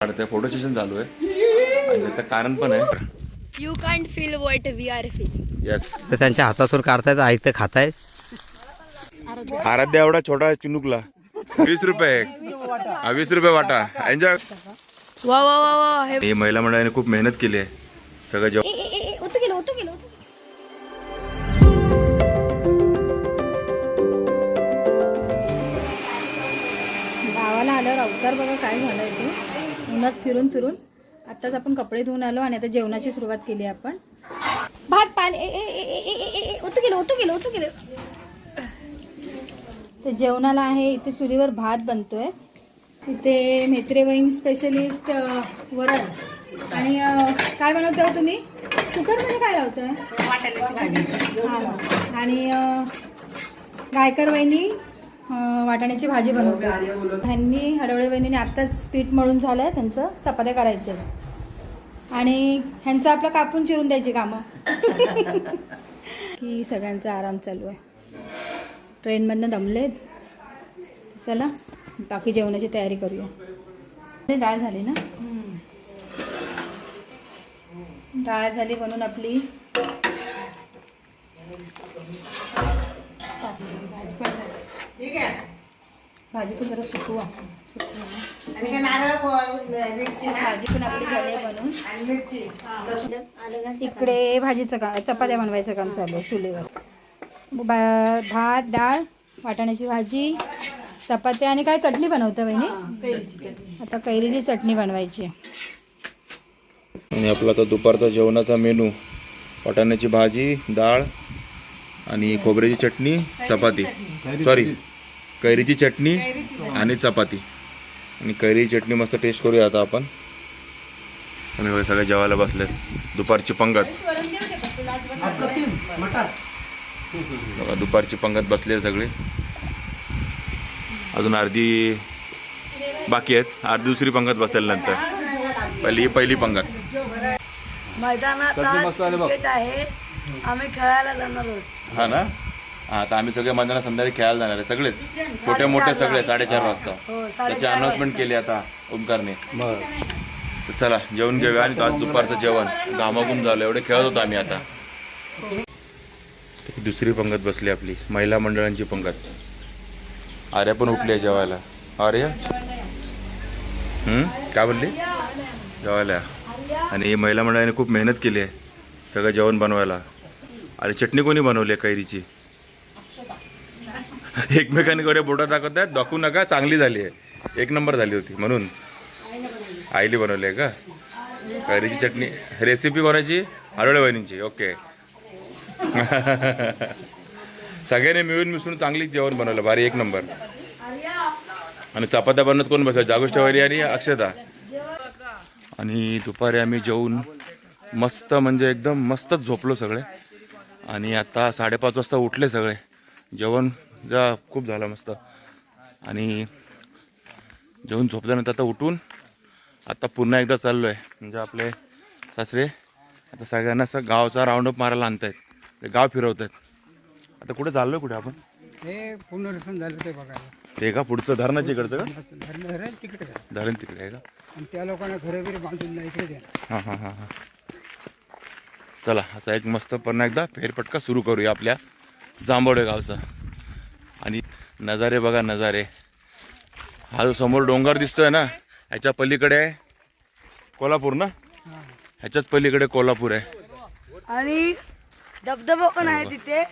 काढतोय. Photo session चालू आहे. आणि त्याचं कारण पण आहे. You can't feel what we are feeling yes तर त्यांच्या हातातून काढतायत आयतं खातायत. आराध्या एवढा छोटा चिनुकला. वीस रुपये. हा, वीस रुपये वाटा. एन्जॉय वा वा वा वा. हे ही महिला मंडळाने खूप मेहनत केली आहे. सगळं ए, उतू गेलो उतू गेलो गावाला आल्यावर अवतार बघा काय झालं आहे ते. उन्हात फिरून फिरून आत्ताच आपण कपडे धुवून आलो आणि आता जेवणाची सुरुवात केली आपण. भात पाणी उतू गेलो उतू गेलो गेलो. तर जेवणाला आहे इथे चुलीवर भात बनतोय. इथे मेत्रे वहीन स्पेशलिस्ट वरण. आणि काय बनवते हो तुम्ही? कुकरमध्ये काय लावतोय? हां. आणि गायकर वहिनी वाटाण्याची भाजी बनवते. ह्यांनी हडवळे वहिनीने आत्ताच पीठ मळून झालं आहे त्यांचं चपात्या करायचे आणि ह्यांचं आपलं कापून चिरून द्यायची कामं. की सगळ्यांचा आराम चालू आहे. ट्रेनमधनं दमलेत. चला बाकी जेवणाची तयारी करूया. डाळ झाली ना? डाळ झाली म्हणून आपली झाली. भाजी पण जरा सुकवा सुकवा भाजी पण आपली झाली आहे इकडे भाजीचं का चपात्या बनवायचं काम चालू आहे चुलीवर. बा- भात डाळ वाटाण्याची भाजी चपात्या आणि काय चटणी बनवतं बहिणी आता कैरीची चटणी बनवायची आहे. आणि आपला आता दुपारचा जेवणाचा मेनू वाटाण्याची भाजी डाळ आणि खोबऱ्याची चटणी चपाती. सॉरी कैरीची चटणी आणि चपाती. आणि कैरीची चटणी मस्त टेस्ट करूया आता आपण. आणि बघा सगळे जेवायला बसलेत. दुपारची पंगत. बघा दुपारची पंगत बसले सगळे. अजून अर्धी बाकी आहेत. अर्धी दुसरी पंगत बसेल नंतर. पहिली पहिली पंगत. मैदानात आज क्रिकेट आहे. आम्ही खेळायला जाणार आहोत. हा ना? हा आता आम्ही सगळे मैदानात संध्याकाळी खेळायला जाणार आहे सगळेच. छोटे मोठे सगळे साडेचार वाजता. हो त्याची अनाउन्समेंट केली आता ओमकारने. तर चला जेवण घेऊया आणि आज दुपारचं जेवण. घामाघूम झालं एवढे खेळत होतो आम्ही आता. दुसरी पंगत बसली आपली महिला मंडळांची पंगत. आर्या पण उठली आहे जेवायला. आर्या? हम्म? काय बोलली? जेवायला. आणि ही महिला मंडळाने खूप मेहनत केली आहे सगळं जेवण बनवायला. आणि चटणी कोणी बनवली आहे कैरीची? एकमेकांनी कडे बोटं दाखवत आहेत. दाखवू नका चांगली झाली आहे. एक नंबर झाली होती म्हणून. आईली बनवली आहे का? कैरीची चटणी. रेसिपी कोणाची? हरळे वहिनींची. ओके. सगळ्यांनी मिळून मिसळून चांगली जेवण बनवलं. भारी एक नंबर. आणि चपात्या बनवत कोण बसला? जागोष्ट वहिनी आणि अक्षता. आणि दुपारी आम्ही जेवून मस्त म्हणजे एकदम मस्तच झोपलो सगळे. आणि आता साडेपाच वाजता उठले सगळे. जेवण जा खूप झालं मस्त. आणि जेवून झोपल्यानंतर आता उठून आता पुन्हा एकदा चाललो आहे म्हणजे आपले सासरे आता सगळ्यांना असं गावचा राऊंडअप मारायला आणत आहेत गाव फिरवत आहेत आता कुठे चाललो आहे कुठे आपण? हे पुनर्वसन झालं ते बघायला. ते का पुढचं धरणाच्या इकडचं का? धरण धरण तिकडे जा. धरण तिकडे आहे का? आणि त्या लोकांना घरे घरी बांधून नाही इकडे द्या. हां हां हां हां. चला असा एक मस्त पुन्हा एकदा फेरपटका सुरू करूया आपल्या जांभोडे गावचा. आणि नजारे बघा नजारे. हा जो समोर डोंगर दिसतोय ना ह्याच्या पलीकडे आहे कोल्हापूर ना? ह्याच्याच पलीकडे कोल्हापूर आहे. आणि धबधबा पण आहे तिथे.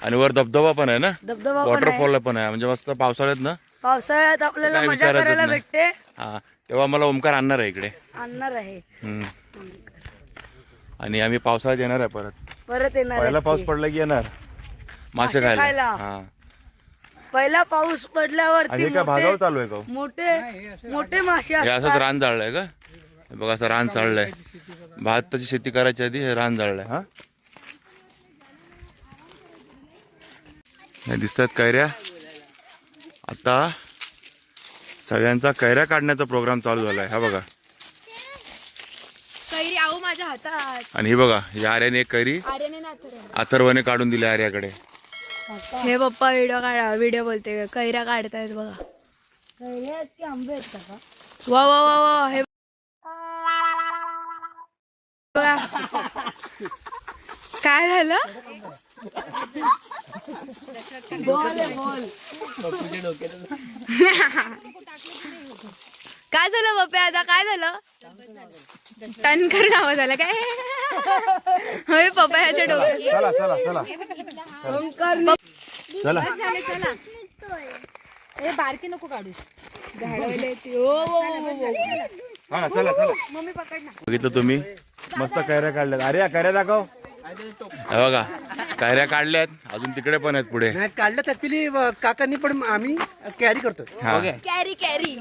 आणि वर धबधबा पण आहे ना? धबधबा पण आहे. वॉटरफॉल पण आहे. म्हणजे मस्त पावसाळ्यात ना? पावसाळ्यात आपल्याला काय मजा विचारायचंच करायला नाही. भेटते. हा तेव्हा मला ओमकार आणणार आहे इकडे. आणणार आहे. हम्म. आणि आम्ही पावसाळ्यात येणार आहे परत. परत येणार पहिला पाऊस. पडला की येणार. मासे मासे खायला. खायला. हा. पहिला पाऊस आणि पडल्यावरती हे काय भागावर चालू आहे का हो? मोठे मोठे मासे हे असतात. असंच रान जाळलंय का? हे बघा असं रान चाललंय. भाताची शेती करायच्या आधी हे रान जाळलंय हा? हे दिसतात कैऱ्या. आता सगळ्यांचा कैऱ्या काढण्याचा प्रोग्राम चालू झालाय. हा बघा. कैरी आऊ माझ्या हातात. आणि ही बघा या आर्याने एक कैरी आर्याने ना अथर्वने काढून दिली आर्याकडे. हे पप्पा व्हिडिओ काढा व्हिडिओ बोलते. कैऱ्या काढतायत बघा. वा वा वा वा. हे काय झालं? काय झालं बापे आता काय झालं? टनकर नाव झालं काय? होय पप्पा ह्याच्या डोक्यात. चला. ए बारकी नको काढूस. हा चला चला. बघितलं तुम्ही? मस्त कैऱ्या काढल्यात. अरे या कैऱ्या दाखव. हे बघा कैऱ्या काढल्यात. अजून तिकडे पण आहेत पुढे. नाही काढलं पिली काकांनी पण आम्ही कॅरी करतो हा. कॅरी कॅरी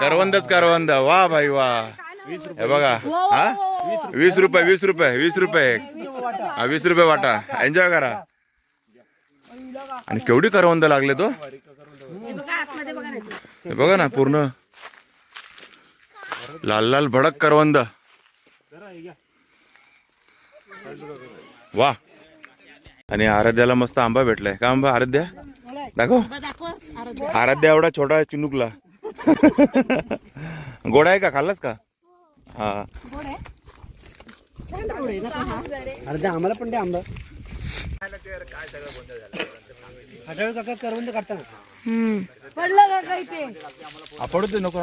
करवंदच करवंद. वा भाई वा. हे बघा. हा वीस रुपये वीस रुपये वीस रुपये हा वीस रुपये वाटा. एन्जॉय करा. आणि केवढी करवंद लागले तो? हे बघा ना पूर्ण. लाल लाल भडक करवंद. वा. आणि आराध्याला मस्त आंबा भेटलाय. का आंबा आराध्या? दाखव. आराध्या एवढा छोटा चिनुकला. गोडा आहे का? खाल्लास का? हा. आम्हाला पण द्या आंबा. काका करवंद पडलं नको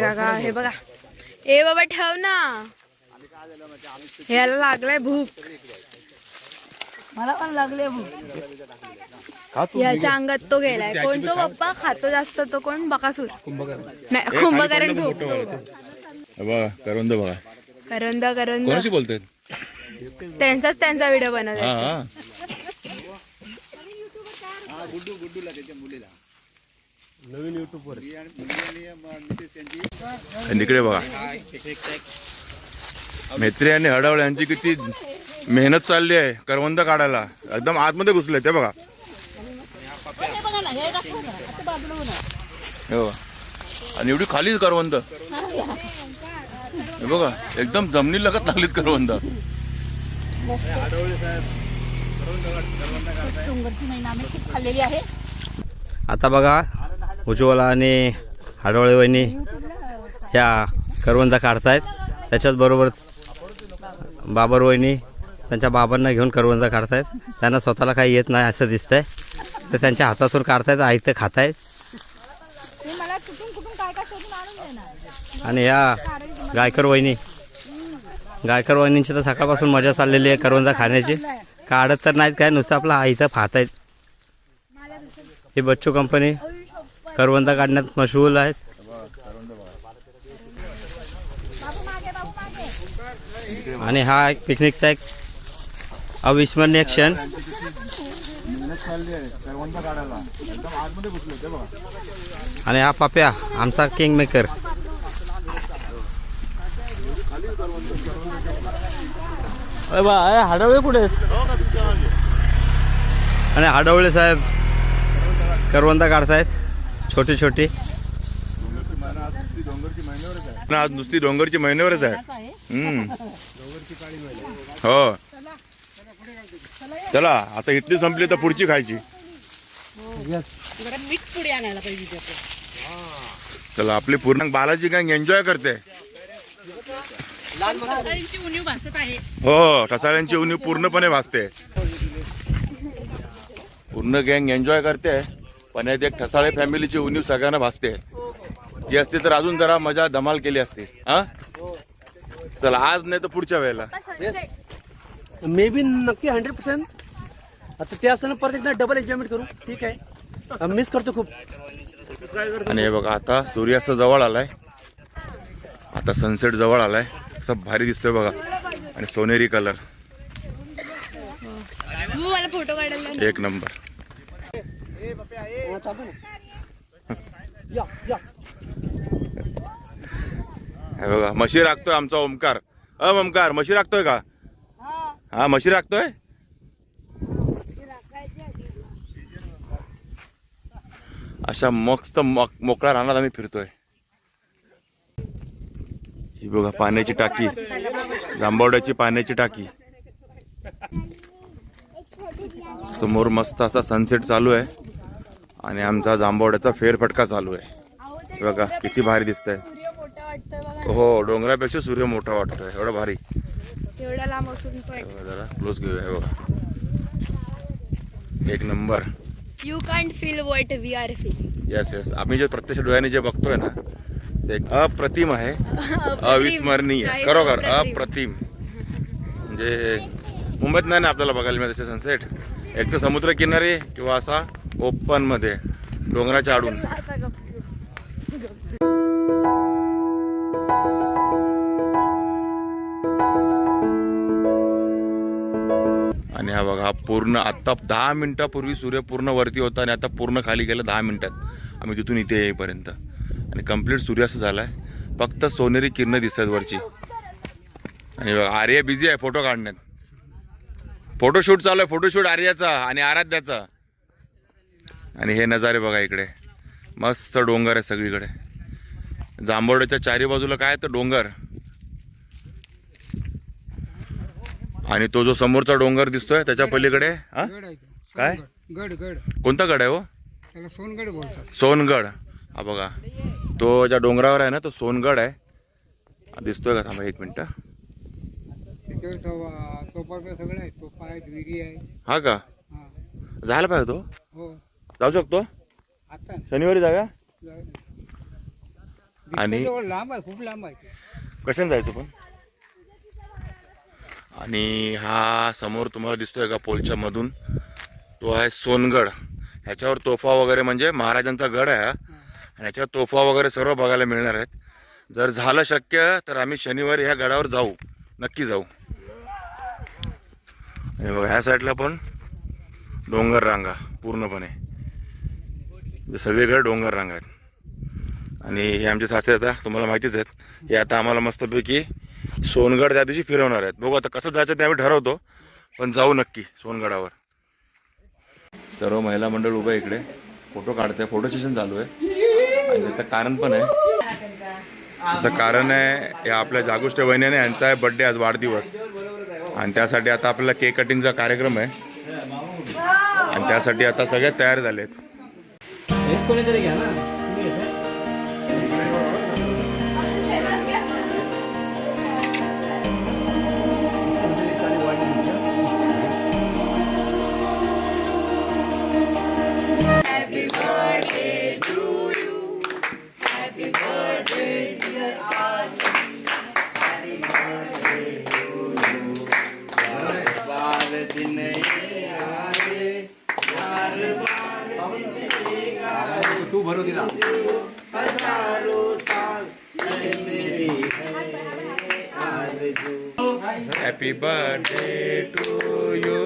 काका हे बघा. ए बाबा ठेव ना. ह्याला लागलाय भूक. मला पण लागले भूक. खा तू. ह्याच्या अंगात तो गेलाय. कोण तो पप्पा? खातो जास्त तो कोण? बकासूर. नाही कुंभकरण खाली झोप. पडलं मोठं वाला तो. बघा करवंद बघा. करंद करंद कोणाशी बोलतोय? त्यांचाच त्यांचा व्हिडिओ बनवत हा आणि इकडे बघा. मेत्री आणि हडवळे यांची किती मेहनत चालली आहे करवंद काढायला. एकदम आतमध्ये घुसले ते बघा. हो. आणि एवढी खाली करवंद. हे बघा एकदम जमिनी लगत लागलीत करवंद. आता बघा उज्ज्वला आणि हाडोळे वहिनी ह्या करवंदा काढतायत. त्याच्याच बरोबर बाबर वहिनी त्यांच्या बाबांना घेऊन करवंदा काढतायत. त्यांना स्वतःला काही येत नाही असं दिसतंय. तर त्यांच्या हातातून काढतायत आयतं खातायत. आणि ह्या गायकर वहिनी गायकर तर सकाळपासून मजा चाललेली आहे करवंदा खाण्याची. काढत तर नाहीत काय नुसतं आपला आईचा फात आहेत ही बच्चू कंपनी करवंदा काढण्यात मशहूर आहेत आणि हा एक पिकनिकचा एक अविस्मरणीय क्षण. आणि हा पाप्या आमचा किंग मेकर हाडवळे कुठे? आहेत? आणि हाडवळे साहेब करवंदा काढतायत छोटी छोटी. ना आज नुसती डोंगरची महिन्यावरच आहे. हम्म. हो. चला आता इथली संपली तर पुढची खायची. चला आपली पूर्ण बालाजी गँग एन्जॉय करते. हो ठसाळ्यांची उणीव पूर्णपणे भासते. पूर्ण गँग एन्जॉय करते पण यात एक ठसाळे फॅमिलीची उणीव सगळ्यांना भासते. जी असती तर अजून जरा मजा धमाल केली असती. हा? चला आज नाही तर पुढच्या वेळेला. मे बी नक्की हंड्रेड पर्सेंट आता ते असताना परत एकदा डबल एन्जॉयमेंट करू. ठीक आहे. मिस करतो खूप. आणि हे बघा आता सूर्यास्त जवळ आलाय. आता सनसेट जवळ आलाय. असं भारी दिसतोय बघा. आणि सोनेरी कलर फोटो एक नंबर बघा म्हशी राखतोय आमचा ओमकार. अ ओमकार म्हशी राखतोय का? हा म्हशी राखतोय? अशा मस्त मोक- मोकळ्या रानात आम्ही फिरतोय. ही बघा पाण्याची टाकी. जांभवड्याची पाण्याची टाकी. समोर मस्त असा सनसेट चालू आहे. आणि आमचा जांभवड्याचा फेरफटका चालू आहे. बघा किती भारी वाटतोय बघा हो डोंगरापेक्षा सूर्य मोठा वाटतोय. एवढा भारी. जरा क्लोज घेऊया बघा. एक number you can't feel what we are feel yes yes आम्ही जे प्रत्यक्ष डोळ्याने जे बघतोय ना ते एक अप्रतिम आहे. अविस्मरणीय. खरोखर अप्रतिम. म्हणजे मुंबईत नाही ना आपल्याला बघायला मिळत तसे सनसेट एक तर समुद्र किनारी किंवा असा ओपनमध्ये डोंगराच्या आडून. आणि हा बघा पूर्ण आत्ता दहा मिनिटापूर्वी सूर्य पूर्ण वरती होता आणि आता पूर्ण खाली गेला दहा मिनिटात. आम्ही तिथून इथे येईपर्यंत. आणि कंप्लीट सूर्यास्त झाला आहे फक्त सोनेरी किरणं दिसतात वरची. आणि बघा, आर्या बिझी आहे फोटो काढण्यात. फोटोशूट चालू आहे. फोटोशूट आर्याचा आणि आराध्याचा. आणि हे नजारे बघा इकडे. मस्त डोंगर आहे सगळीकडे. जांभोड्याच्या चारी बाजूला काय तर डोंगर. आणि तो जो समोरचा डोंगर दिसतोय त्याच्या पलीकडे. काय? गड गड. कोणता गड आहे हो? सोनगड सोनगड. हा बघा. तो ज्या डोंगरावर आहे ना तो सोनगड आहे. दिसतोय का? थांबा एक मिनिट. हा का? जायला पाहिजे तो? हो. जाऊ शकतो? शनिवारी जाऊया? जाऊ. आणि- लांब आहे. खूप लांब आहे. कशाने जायचं पण? आणि हा समोर तुम्हाला दिसतोय का पोलच्या मधून? तो आहे सोनगड. ह्याच्यावर तोफा वगैरे म्हणजे महाराजांचा गड आहे. आणि याच्यावर तोफा वगैरे सर्व बघायला मिळणार आहेत. जर झालं शक्य तर आम्ही शनिवारी ह्या गडावर जाऊ. नक्की जाऊ. आणि बघा ह्या साईडला पण डोंगर रांगा पूर्णपणे. सगळीकडे डोंगर रांगा आहेत. आणि हे आमचे सासरे आता तुम्हाला माहितीच आहेत हे आता आम्हाला मस्तपैकी सोनगड त्या दिवशी फिरवणार आहेत. बघू आता कसं जायचं ते आम्ही ठरवतो पण जाऊ नक्की सोनगडावर. सर्व महिला मंडळ उभं आहे इकडे. फोटो काढते फोटो सेशन चालू आहे. आणि त्याचं कारण पण आहे. त्याचं कारण आहे या आपल्या जागृष्ट वहिनीने यांचा आहे बड्डे आज वाढदिवस. आणि त्यासाठी आता आपल्याला केक कटिंगचा कार्यक्रम आहे. आणि त्यासाठी आता सगळे तयार झालेत. हॅपी बर्थडे टू यू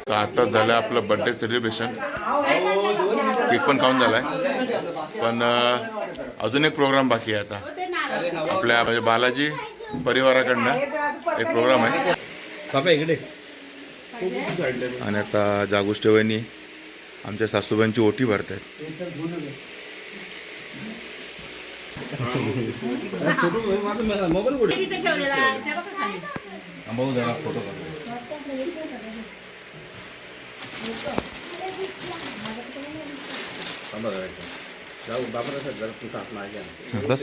तर आता झालं आपलं बर्थडे सेलिब्रेशन केक पण खाऊन झालाय. पण अजून एक प्रोग्राम बाकी आहे आता. आपल्या म्हणजे बालाजी परिवाराकडनं एक प्रोग्राम आहे. बाबा इकडे. आणि आता जागोष्ट वहिनी आमच्या सासूबाईंची ओटी भरत आहेत मोबाईल कुठे बस.